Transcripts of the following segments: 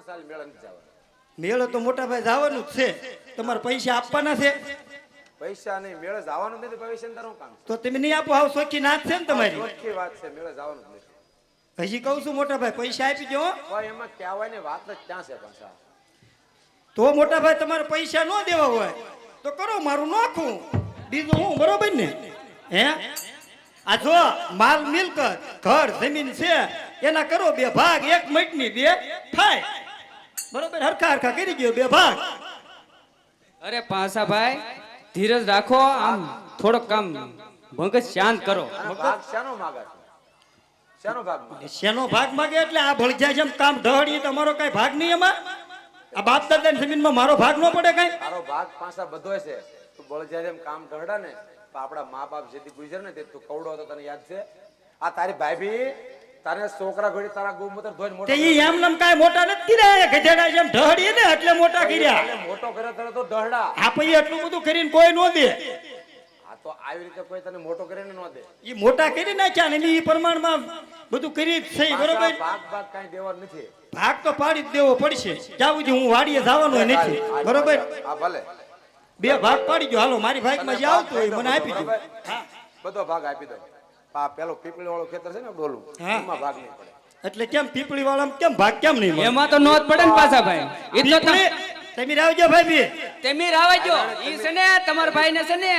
ત્રણ સાલ મેળા જવાનું. મેળો તો મોટા ભાઈ જવાનું જ છે. તમારે પૈસા આપવાના છે. પૈસા નહીં મેળે જવાનું નથી ભવિષ્ય તારું કામ તો તમે નહીં આપો આવ સોખી નાથ છે ને તમારી. સોખી વાત છે મેળે જવાનું નથી. હજી કહું છું મોટા ભાઈ પૈસા આપી દો. એમાં કહેવાની વાત જ ક્યાં છે પાછા? તો મોટા ભાઈ તમારે પૈસા ન દેવા હોય તો કરો મારું નાખું. બીજું હું બરોબર ને? હે? આ જો માલ મિલકત ઘર જમીન છે એના કરો બે ભાગ એક મિનિટની બે થાય. બરોબર હરખા હરખા કરી ગયો બે ભાગ. અરે પાસા ભાઈ ધીરજ રાખો આમ થોડોક કામ મગજ શાંત કરો. ભાગ શાનો માગે છે? શાનો ભાગ માગે? શેનો ભાગ માગે એટલે આ ભળજ્યા જેમ કામ ઢહડીએ તમારો કઈ ભાગ નહીં એમાં? આ બાપ દાદાની જમીનમાં મારો ભાગ ન પડે કઈ? મારો ભાગ પાછા બધો છે. તું ભળજ્યા જેમ કામ કરડા ને તો આપણા મા બાપ જેથી ગુજર ને તે તું કવડો હતો તને યાદ છે? આ તારી ભાભી તારે છોકરા ઘડી તારા ગૌમૂત્ર ધોઈને મોટો તે ઈ એમ નમ કાય મોટા નથી કર્યા? ગધેડા જેમ ઢહડી ને એટલે મોટા કર્યા. મોટો કર્યો તને તો ઢહડા. આ પછી એટલું બધું કરીને કોઈ નો દે. આ તો આવી રીતે કોઈ તને મોટો કરીને ન દે. ઈ મોટા કરી નાખ્યા ને પ્રમાણમાં બધું કરી જ છે બરોબર? ભાગ ભાગ કાંઈ દેવા નથી. ભાગ તો પાડી જ દેવો પડશે. સુધી હું વાડીએ જવાનો નથી. બરોબર? હા ભલે. બે ભાગ પાડી ગયો હાલો મારી ભાગમાં જે આવતું હોય મને આપી દો બધો ભાગ આપી દો. આ પેલો પીપળી વાળો ખેતર છે ને ડોલું હા. એમાં ભાગ નહીં પડે. એટલે કેમ પીપળી વાળા કેમ ભાગ કેમ નહીં એમાં તો નોંધ પડે ને પાછા ભાઈ. એટલે તમે તમ- રાવજો ભાઈ બી. તમે રાવજો. ઈ છે ને તમારા ભાઈ ને છે ને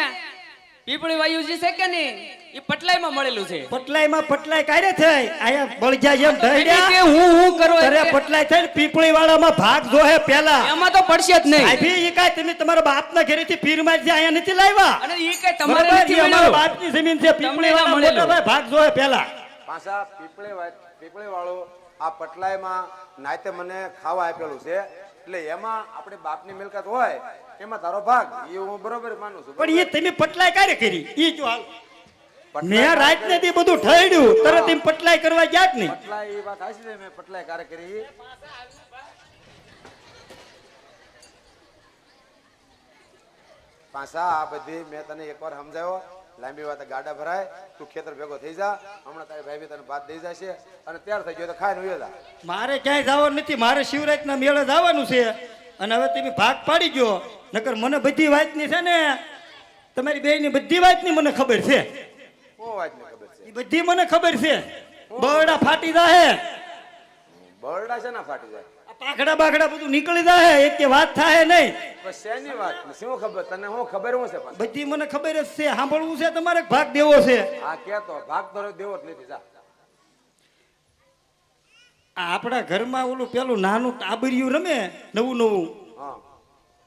પીપળી વાયુ જે છે કે નહીં? એ પટલાઈમાં મળેલું છે. પટલાઈમાં પટલાઈ કારે થઈ? આયા બળજા જેમ એટલે કે હું હું કરો અરે પટલાઈ થઈ પીપળી વાળામાં ભાગ જોહે પેલા એમાં તો પડશે જ નહીં. ભાઈ ઈ કાંઈ તમે તમારા બાપના ઘરેથી પીર મારી અહીંયા નથી લાવ્યા? અને ઈ કઈ તમારે નથી અમારા બાપની જમીન છે પીપળી વાળા મળેલું. ભાઈ ભાગ જોહે પેલા પાછા પીપળે વા- વાળો આ પટલાઈમાં નાતે મને ખાવા આપેલું છે. એટલે એમાં આપણે બાપની મિલકત હોય એમાં તારો ભાગ. એ હું બરોબર માનું છું. પણ એ તમે પટલાઈ ક્યારે કરી? એ જો હાલ મેં રાત ને દી બધું ઠળ્યું તરત એમ પટલાઈ કરવા ગયા જ નહીં. પટલાઈ એ વાત હાસી છે મેં પટલાઈ કાર્ય કરી. પાછા આ બધી મેં તને એકવાર સમજાવ્યો લાંબી વાત ગાડા ભરાય. તું ખેતર ભેગો થઈ જા. હમણાં તારી ભાઈ તને ભાત દઈ જશે. અને તૈયાર થઈ ગયો તો ખાઈ ઉયો જા. મારે ક્યાંય જવાનું નથી. મારે શિવરાજના મેળે જવાનું છે. અને હવે તમે ભાગ પાડી ગયો. નકર મને બધી વાતની છે ને તમારી બેયની બધી વાતની મને ખબર છે. શું વાત ખબર છે. એ બધી મને ખબર છે. બરડા ફાટી જાહે. બરડા છે ના ફાટી જાય? પાખડા બાખડા બધું નીકળી જાય એક કે વાત થાય નહીં. પણ શેની વાત? શું ખબર? તને હું ખબર હું છે બધી મને ખબર જ છે સાંભળવું છે તમારે ભાગ દેવો છે. આ કેતો ભાગ તો દેવો જ નથી જા. આ આપણા ઘરમાં ઓલું પેલું નાનું ટાબરિયું રમે નવું નવું. હા.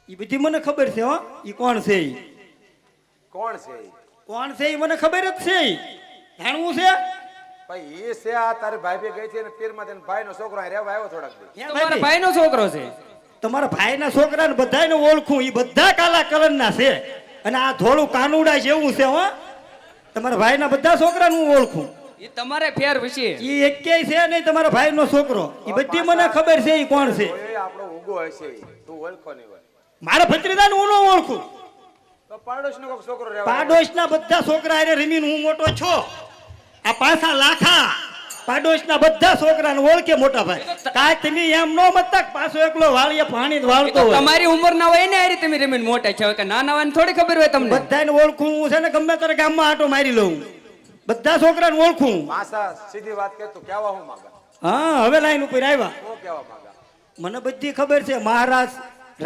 એ બધી મને ખબર છે હો. એ કોણ છે કોણ છે? કોણ છે એ મને ખબર જ છે. જાણવું છે? ભાઈ એ છે આ તારી ભાઈ બી ગઈ છે અને પીરમાં તેના ભાઈનો છોકરો અહીં રહેવા આવ્યો થોડાક તમારા ભાઈ? ભાઈનો છોકરો છે. તમારા ભાઈના છોકરાને બધાને ઓળખું એ બધા કાલા કલરના છે. અને આ થોડું કાનુડા જેવું છે હો. તમારા ભાઈના બધા છોકરા હું ઓળખું. એ તમારે ફેર વિશે. એ એક છે નહીં તમારા ભાઈનો છોકરો. એ બધી મને ખબર છે એ કોણ છે. આપણો ઉગો હશે. તું ઓળખો નહીં મારા મારા નું હું ન ઓળખું. પાડોશનો કોઈક છોકરો રહેવા પાડોશના બધા છોકરા અરે રમીને હું મોટો છો? આ પાછા લાખા. પાડોશના બધા છોકરાને ઓળખે મોટા ભાઈ. કાંઈ તમે એમ ન મતતા પાછો એકલો વાળીએ પાણી જ વાળતો હોય. તમારી ઉંમર ના હોય ને આરી તમે રમીને મોટા છો. કે નાના હોય થોડી ખબર હોય તમને? બધાને ઓળખું હું છે ને ગમે ત્યારે ગામમાં આટો મારી લઉં. બધા છોકરાને ઓળખું માસા સીધી વાત કે તો કેવા હું માંગા? હા હવે લાઈન ઉપર આવ્યા. હું કેવા માંગા? મને બધી ખબર છે મહારાજ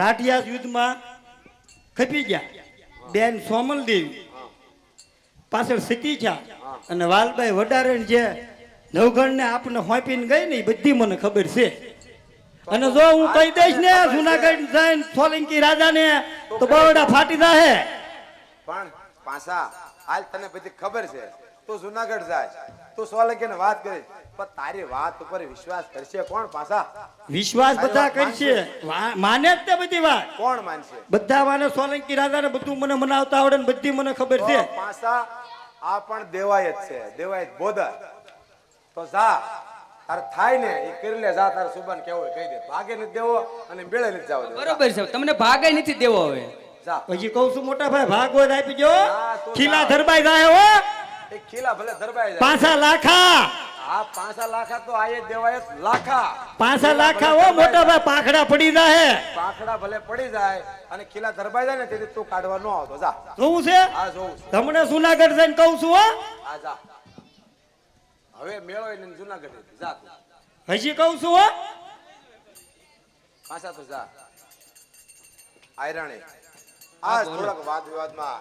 રાઠિયા યુદ્ધમાં ખપી ગયા. બેન સોમલદેવી પાછળ છે. અને વાલભાઈ વડારણ જે નવગણને આપને હોંપીને ગઈ ને બધી મને ખબર છે. અને જો હું કહી દઈશ ને જુનાગઢ જઈને સોલંકી રાજાને, તો બરોડા ફાટી જાહે. પણ પાછા, હાલ તને બધી ખબર છે. તો જુનાગઢ જાય. તું સોલંકી વાત કરીશ પણ તારી વાત ઉપર વિશ્વાસ કરશે કોણ પાછા? વિશ્વાસ બધા કરશે. માને જ તે બધી વાત. કોણ માનશે? બધા માને સોલંકી રાજાને બધું મને મનાવતા આવડે ને બધી મને ખબર છે. પાછા આ પણ દેવાયત છે. દેવાયત બોદર. તો જા. તાર થાય ને એ કરી લે. જા તાર સુબન કેવું કહી દે. ભાગે નથી દેવો અને મેળે નથી જાવ બરોબર છે. તમને ભાગે નથી દેવો હવે. પછી કહું છું મોટા ભાઈ ભાગવત આપી જો ખીલા ધરબાઈ જાય હો. એક ખીલા ભલે ધરબાઈ જાય. પાછા લાખા. આ પાંચા લાખા તો આયે દેવાય લાખા. પાછા લાખા હો મોટા ભાઈ પાખડા પડી જાય પાંખડા ભલે પડી જાય અને ખીલા ધરબાઈ જાય ને તેથી તું કાઢવા ન આવતો. જા. જોવું છે? આ જોઉં તમને જુનાગઢ જઈને કહું છું હો. આ જા. હવે મેળો એને જુનાગઢ જા. હજી કહું છું હો. પાછા તો જા. આયરાણી. આ થોડાક વાદ વિવાદમાં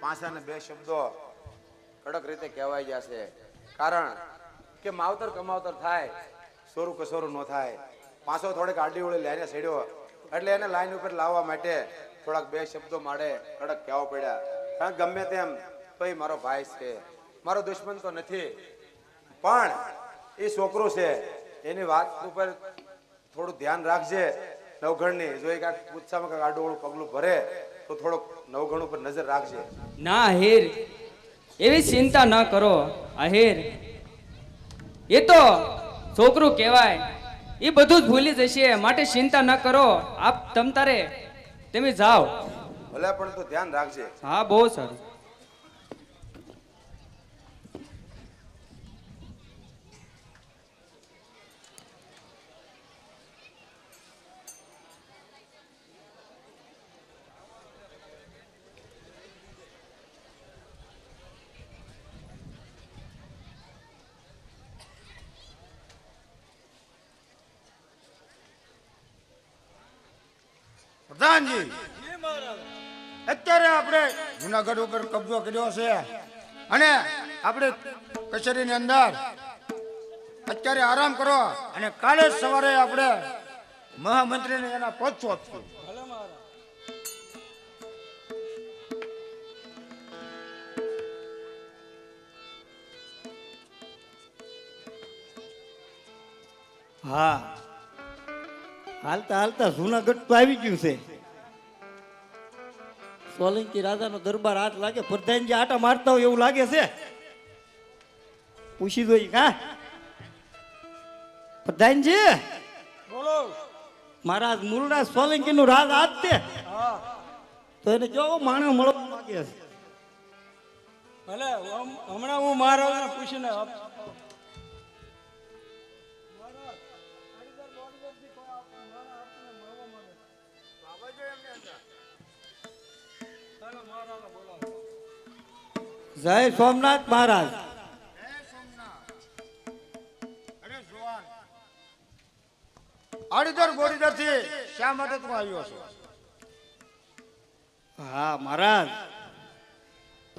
પાછા ને બે શબ્દો કડક રીતે કહેવાઈ જશે. કારણ કે માવતર કમાવતર થાય, સોરું કસોરું ન થાય. પાછો થોડીક આડી ઓળી લઈને સેડ્યો. એટલે એને લાઈન ઉપર લાવવા માટે થોડાક બે શબ્દો માડે કડક કહેવા પડ્યા. કારણ ગમે તેમ તો એ મારો ભાઈ છે. મારો દુશ્મન તો નથી. પણ એ છોકરો છે, એની વાત ઉપર થોડું ધ્યાન રાખજે. નવઘણની, જો એ કાંઈક ઉત્સાહમાં કાંઈક આડું પગલું ભરે, તો થોડોક નવઘણ ઉપર નજર રાખજે. ના, હેર એવી ચિંતા ન કરો આહેર. એ તો છોકરું કહેવાય. એ બધું જ ભૂલી જશે માટે ચિંતા ન કરો. આપ તમ તારે તમે જાઓ. ભલે પણ તો ધ્યાન રાખજે. હા બહુ સારું. પ્રધાનજી અત્યારે આપણે જુનાગઢ ઉપર કબજો કર્યો છે. અને આપણે કચેરીની અંદર અત્યારે આરામ કરો અને કાલે સવારે આપણે મહામંત્રીને એના પદ સોંપશું. હા. હાલતા હાલતા જુનાગઢ તો આવી ગયું છે. સોલંકી રાજાનો દરબાર હાથ લાગે. પ્રધાનજી આટા મારતા હોય એવું લાગે છે. પૂછી દો કા પ્રધાનજી બોલો. મહારાજ મૂળના સોલંકી નું રાજ આજ તે તો એને કેવો માણસ મળવા માંગે છે. ભલે હમણાં હું મહારાજને પૂછીને આપ- જય સોમનાથ મહારાજ. અરે જુવાનથી શા માટે તું આવ્યો છો? હા મહારાજ.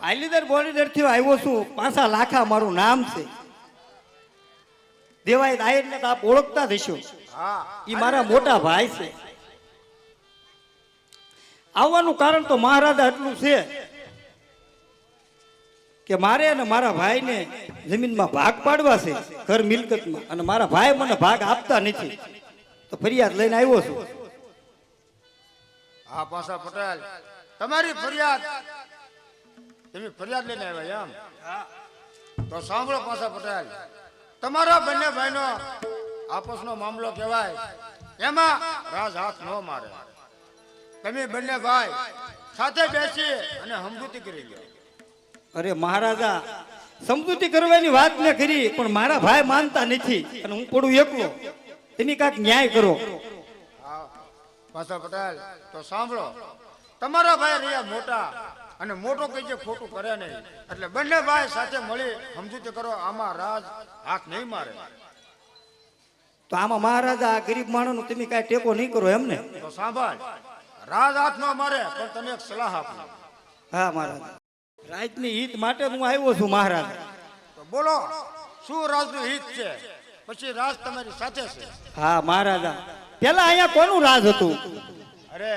આલીદર બોડીદરથી આવ્યો છું. પાછા લાખા મારું નામ છે. દેવાય આપ ઓળખતા થશો હા. એ મારા મોટા ભાઈ છે. આવવાનું કારણ તો મહારાજા એટલું છે કે મારે અને મારા ભાઈને જમીનમાં ભાગ પાડવા છે ઘર મિલકતમાં. અને મારા ભાઈ મને ભાગ આપતા નથી. તો ફરિયાદ લઈને આવ્યો છું. હા પાસા પટેલ. તમારી ફરિયાદ. તમે ફરિયાદ લઈને આવ્યા એમ? તો સાંભળો પાસા પટેલ. તમારા બંને ભાઈનો આપસનો મામલો કહેવાય. એમાં રાજ હાથ ન મારે. તમે બંને ભાઈ સાથે બેસી અને સમજૂતી કરી લો અરે મહારાજા સમજૂતી કરવાની વાત મેં કરી પણ મારા ભાઈ માનતા નથી અને હું પડું એકલો. એની કાંઈક ન્યાય કરો. હા પાસા પટેલ તો સાંભળો. તમારા ભાઈ રહ્યા મોટા અને મોટો કઈ જે ખોટું કરે નહીં. એટલે બંને ભાઈ સાથે મળી સમજૂતી કરો આમાં રાજ હાથ નહીં મારે. તો આમાં મહારાજા ગરીબ માણસનો તમે કાંઈ ટેકો નહીં કરો એમને? તો સાંભળ. રાજ હાથ ન મારે પણ તમે એક સલાહ આપું. હા મહારાજ. રાજની હિત માટે હું આવ્યો છું મહારાજ. તો બોલો શું રાજનું હિત છે? પછી રાજ તમારી સાથે છે. હા મહારાજા. પેલા અહીંયા કોનું રાજ હતું? અરે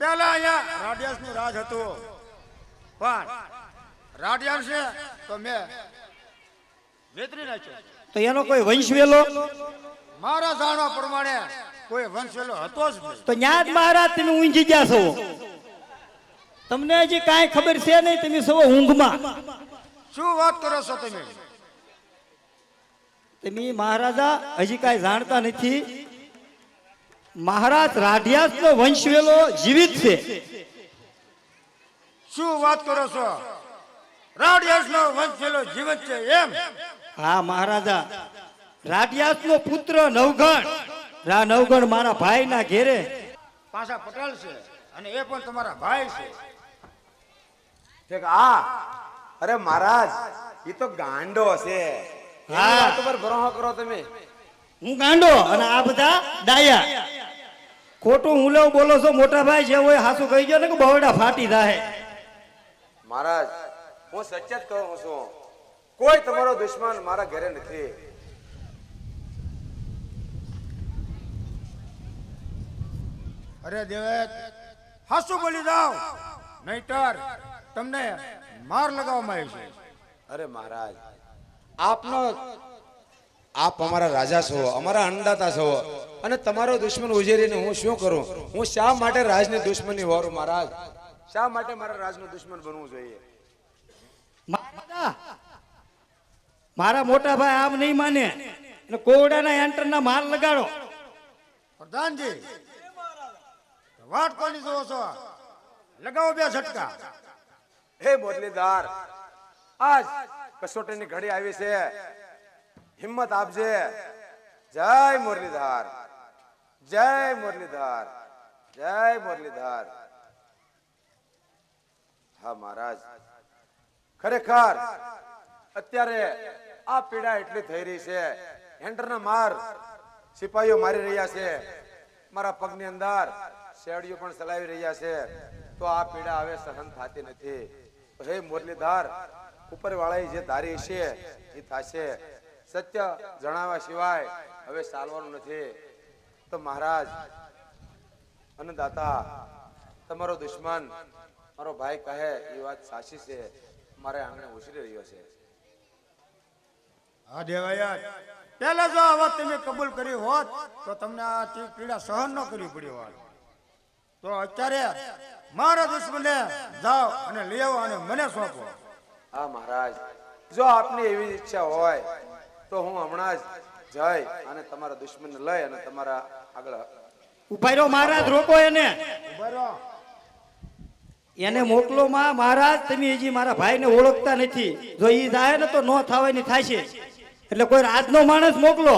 પેલા અહીંયા રાડિયાસનું રાજ હતું. પણ રાડિયાસ છે તો મેં વેતરી નાખ્યો. તો એનો કોઈ વંશ વેલો? મારા જાણવા પ્રમાણે કોઈ વંશવેલો હતો જ નહીં. તો ન્યાજ મહારાજ તમે ઊંઘી ગયા છો. તમને હજી કાંઈ ખબર છે નહીં તમે સૌ ઊંઘમાં. શું વાત કરો છો તમે? તમે મહારાજા હજી કાંઈ જાણતા નથી. મહારાજ રાઢિયાસ નો વંશવેલો જીવિત છે. શું વાત કરો છો? રાડિયાસનો વંશ વેલો જીવિત છે એમ? હા મહારાજા. રાડિયાસનો પુત્ર નવગણ. રા નવગણ મારા ભાઈના ઘેરે. પાછા પટેલ છે અને એ પણ તમારા ભાઈ છે. આ અરે મહારાજ એ તો ગાંડો છે હા. એની વાત કરો તમે. હું ગાંડો અને આ બધા ડાયા. ખોટું હું લેવું બોલો છો મોટા ભાઈ જે હોય હાસુ કહી ગયો ને કે બવડા ફાટી થાય. મહારાજ હું સચ્ચ જ કહું છું કોઈ તમારો દુશ્મન મારા ઘરે નથી. અરે દેવેત હાસુ બોલી જાઓ. નહીતર તમને માર લગાવવામાં આવશે અરે મહારાજ આપનો આપ અમારા રાજા છો અમારા અન્નદાતા છો અને તમારો દુશ્મન ઉજેરીને હું શું કરું? હું શા માટે રાજની દુશ્મની હોરું મહારાજ? શા માટે મારા રાજનો દુશ્મન બનવું જોઈએ? મારા મોટા ભાઈ આમ નહીં માને. અને કોવડાના એન્ટરના માર લગાડો. પ્રધાનજી વાટ કોની જોવો છો? લગાવો બે ઝટકા. હે બોદલીદાર આજ કસોટીની ઘડી આવી છે. હિંમત આપજે. જય મુરલીધર જય મુરલીધર જય મુરલીધર. હા, મહારાજ. ખરેખર, અત્યારે આ પીડા એટલી થઈ રહી છે. હેન્ડરના માર સિપાહીઓ મારી રહ્યા છે. મારા પગની અંદર શેડીઓ પણ ચલાવી રહ્યા છે. તો આ પીડા હવે સહન થતી નથી. હે મુરલીધર, ઉપરવાળાએ જે ધારી છે, એ થશે. સત્ય જણાવવા સિવાય હવે ચાલવાનું નથી. તો મહારાજ, અને દાતા, તમારો દુશ્મન, મારો ભાઈ કહે, એ વાત સાચી છે. મારે આંગણે ઉછરી રહ્યો છે. હા દેવાયા પહેલા જો આ વાત તમે કબૂલ કરી હોત, તો તમને આ પીડા સહન ન કરવી પડી હોત. તો અત્યારે મારા દુશ્મને જાઓ અને લઈ આવો અને મને સોંપો. હા મહારાજ. જો આપની એવી ઈચ્છા હોય તો હું હમણાં જ જઈ અને તમારા દુશ્મનને લઈ અને તમારા આગળ ઊભા રહ્યો મહારાજ રોકો એને. ઊભા. એને મોકલો માં મહારાજ તમે હજી મારા ભાઈને ઓળખતા નથી. જો એ જાય ને તો નો થવાની થાય છે એટલે કોઈ રાજનો માણસ મોકલો.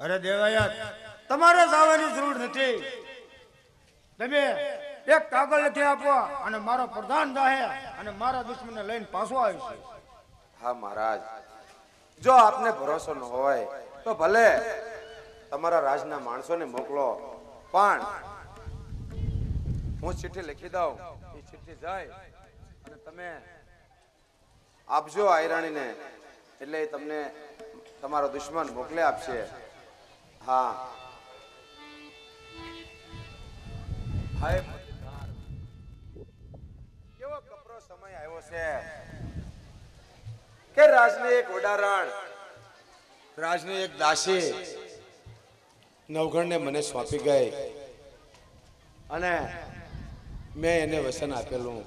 અરે દેવાયા તમારે જવાની જરૂર નથી. તમે એક કાગળ લખી આપો અને મારો પ્રધાન જાહે અને મારા દુશ્મનને લઈને પાછો આવશે હા, મહારાજ. જો આપને ભરોસો ન હોય, તો ભલે તમારા રાજના માણસોને મોકલો, પણ હું ચિઠ્ઠી લખી દઉં, એ ચિઠ્ઠી જાય અને તમે આપજો આયરાણીને, એટલે તમને તમારો દુશ્મન મોકલી આપશે. હા. હાય કેવો કપરો સમય આવ્યો છે? કે રાજની એક ઉદાહરણ? દાસી નવગણને મને સોંપી ગઈ. અને મેં એને વસન આપેલું.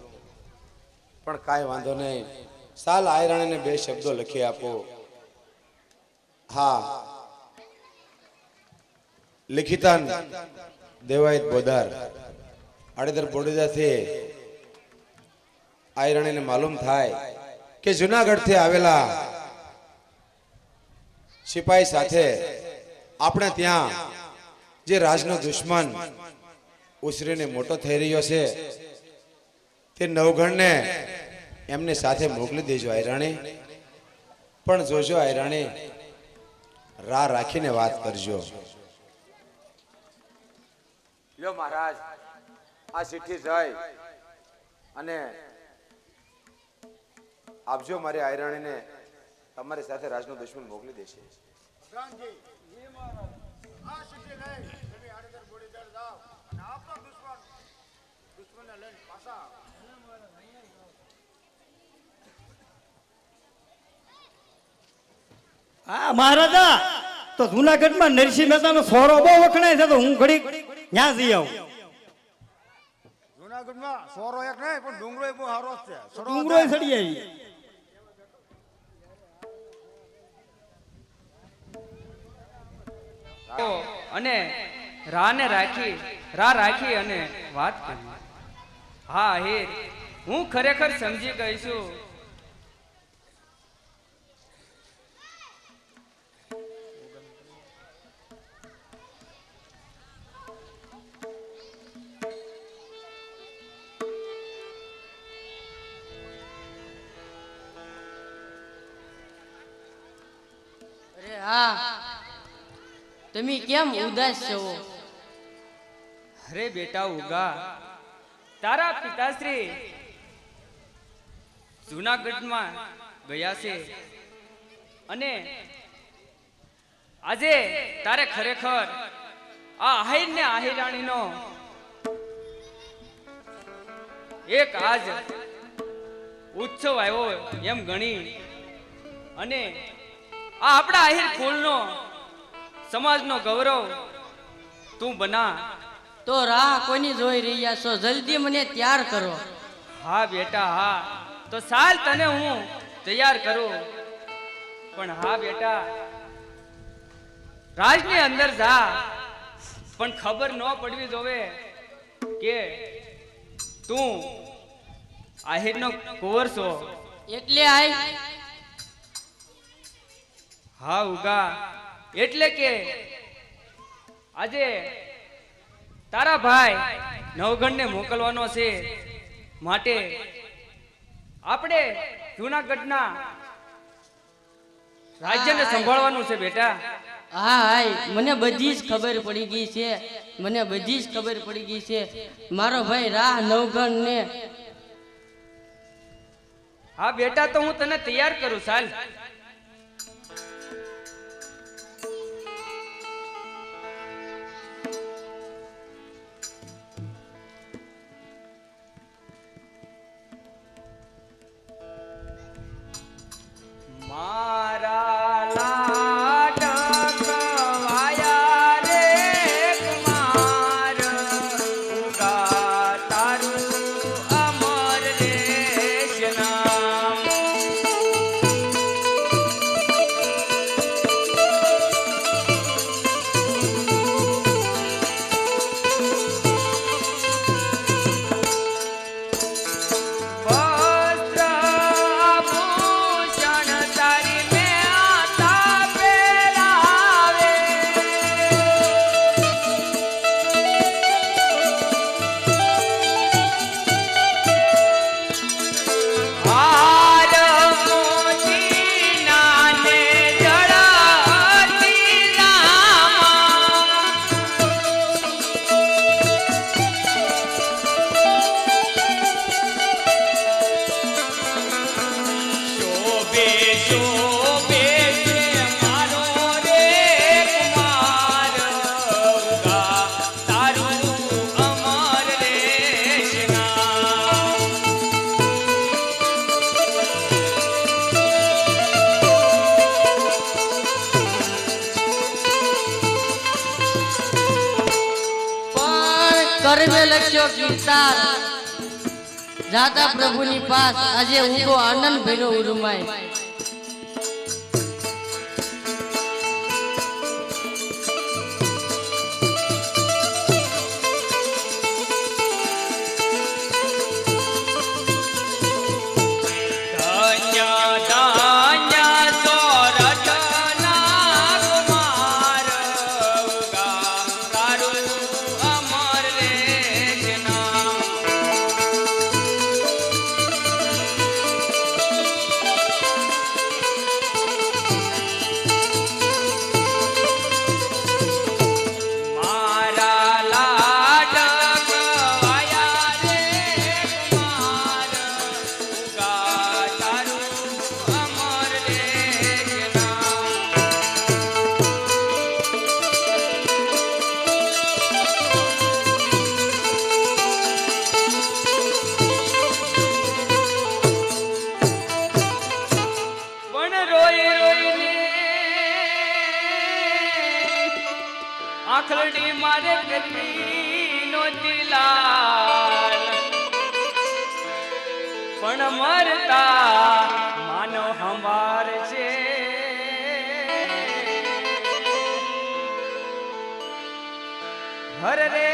પણ કાંઈ વાંધો નહીં. સાલ આયરાણીને બે શબ્દો લખી આપો. હા. લિખિતાન દેવાયત બોધાર આડેદર બોડીદાથી આયરાણીને માલુમ થાય કે જુનાગઢથી આવેલા સિપાહી સાથે આપણે ત્યાં જે રાજનો દુશ્મન ઉછરીને મોટો થઈ રહ્યો છે, તે નવગણને એમને સાથે મોકલી દેજો આયરાણી. પણ જોજો આયરાણી, રાહ રાખીને વાત કરજો. લ્યો મહારાજ આ ચિઠ્ઠી જાય અને આપજો મારી આયરાણીને તમારી સાથે રાજનો દુશ્મન મોકલી દેશે પ્રધાનજી આ સિદ્ધિ લઈ તમે આડેધડ બોડીદાર જાઓ. અને આપણો દુશ્મન દુશ્મનને લઈને પાછા આવો. હા મહારાજા તો જુનાગઢમાં નરસિંહ મહેતાનો સોરો બહુ વખણાય છે તો હું ઘડી ત્યાં જઈ આવું. જુનાગઢમાં સોરો એક નહીં પણ ડુંગરો બહુ સારો છે. ડુંગરો સડી આવી. અને રાને રાખી રા રાખી અને વાત કરી. હા હે હું ખરેખર સમજી ગઈ છું તમે કેમ ઉદાસ છો? અરે બેટા, ઉગા. તારા પિતાશ્રી જુનાગઢમાં ગયા છે. અને આજે તારે ખરેખર આ આહિર ને આહિરાણીનો એક આજ ઉત્સવ આવ્યો એમ ગણી. અને આ આપણા આહિર કુળનો સમાજનો ગૌરવ તું બના. તો રાહ કોની જોઈ રહ્યા છો? જલ્દી મને તૈયાર કરો. હા બેટા હા. તો સાલ તને હું તૈયાર કરું. પણ હા બેટા રાજની અંદર જા. પણ ખબર ન પડવી જોવે કે તું આહિરનો કુંવર છો. એટલે આય હા ઉગા. એટલે કે આજે તારા ભાઈ નવગણને મોકલવાનો છે માટે આપણે જુનાગઢના રાજ્યને સંભાળવાનું છે બેટા. હા હાય. મને બધી જ ખબર પડી ગઈ છે. મને બધી જ ખબર પડી ગઈ છે. મારો ભાઈ રાહ નવગણ ને હા બેટા તો હું તને તૈયાર કરું. સાલ મારા કીર્તાર જાતા પ્રભુની પાસ આજે ઊંઘો આનંદ ભર્યો ઉરુમાય. આખલડી મારે કરવી નોતી લાલ પણ મરતા માનો હમાર છે હર રે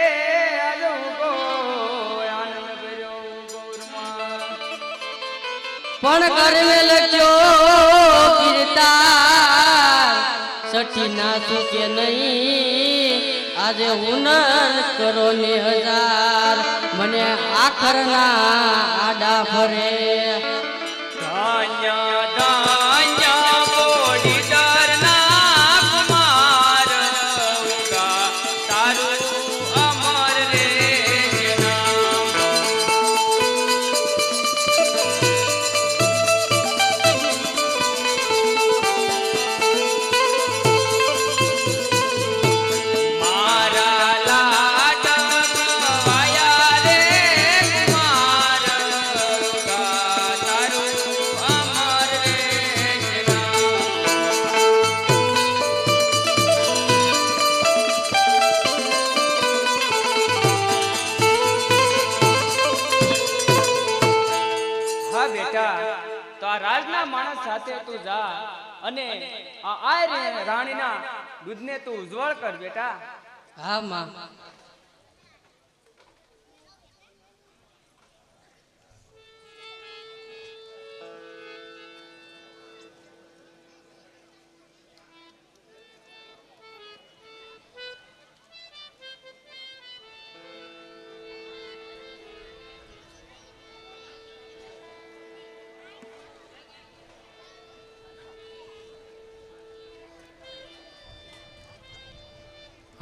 પણ કરમે લખ્યો કીર્તા સઠી ના કે નહીં આજે હુનર કરો ને હજાર. મને આખરના આડા ફરે રાજના માણસ સાથે તું જા અને આ રાણીના દૂધને તું ઉજ્જવળ કર બેટા. હા, માં.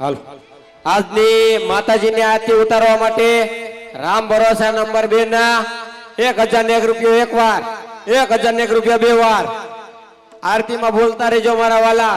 હાલ. આજની માતાજીને આરતી ઉતારવા માટે રામ ભરોસા નંબર બે ના એક હજાર એક રૂપિયો એક વાર, એક હજાર એક રૂપિયા બે વાર. આરતીમાં બોલતા રહેજો મારા વાલા.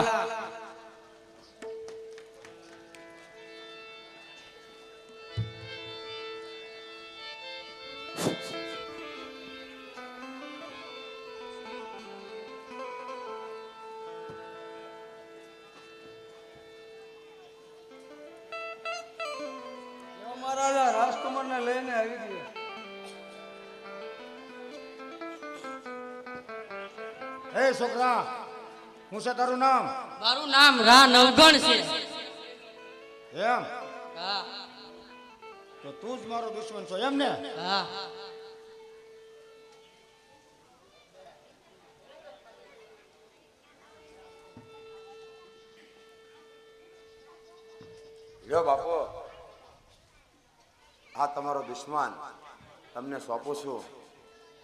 છે તારું નામ? મારું નામ રા નવગણ છે. એમ? હા. તો તું જ મારો દુશ્મન છો એમ ને? હા. લ્યો બાપુ આ તમારો દુશ્મન. તમને સોંપું છું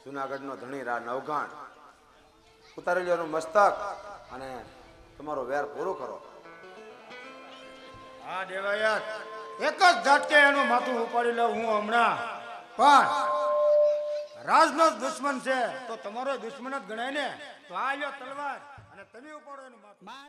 જુનાગઢનો ધણી રા નવઘાણ ઉતારી લ્યો મસ્તક. અને તમારો વેર પૂરો કરો. હા દેવાયત. એક જ ઝટકે એનું માથું ઉપાડી લઉં હું હમણાં. પણ રાજનો જ દુશ્મન છે તો તમારો દુશ્મન જ ગણાય ને. તો આ લ્યો તલવાર અને તમે ઉપાડો એનું માથું.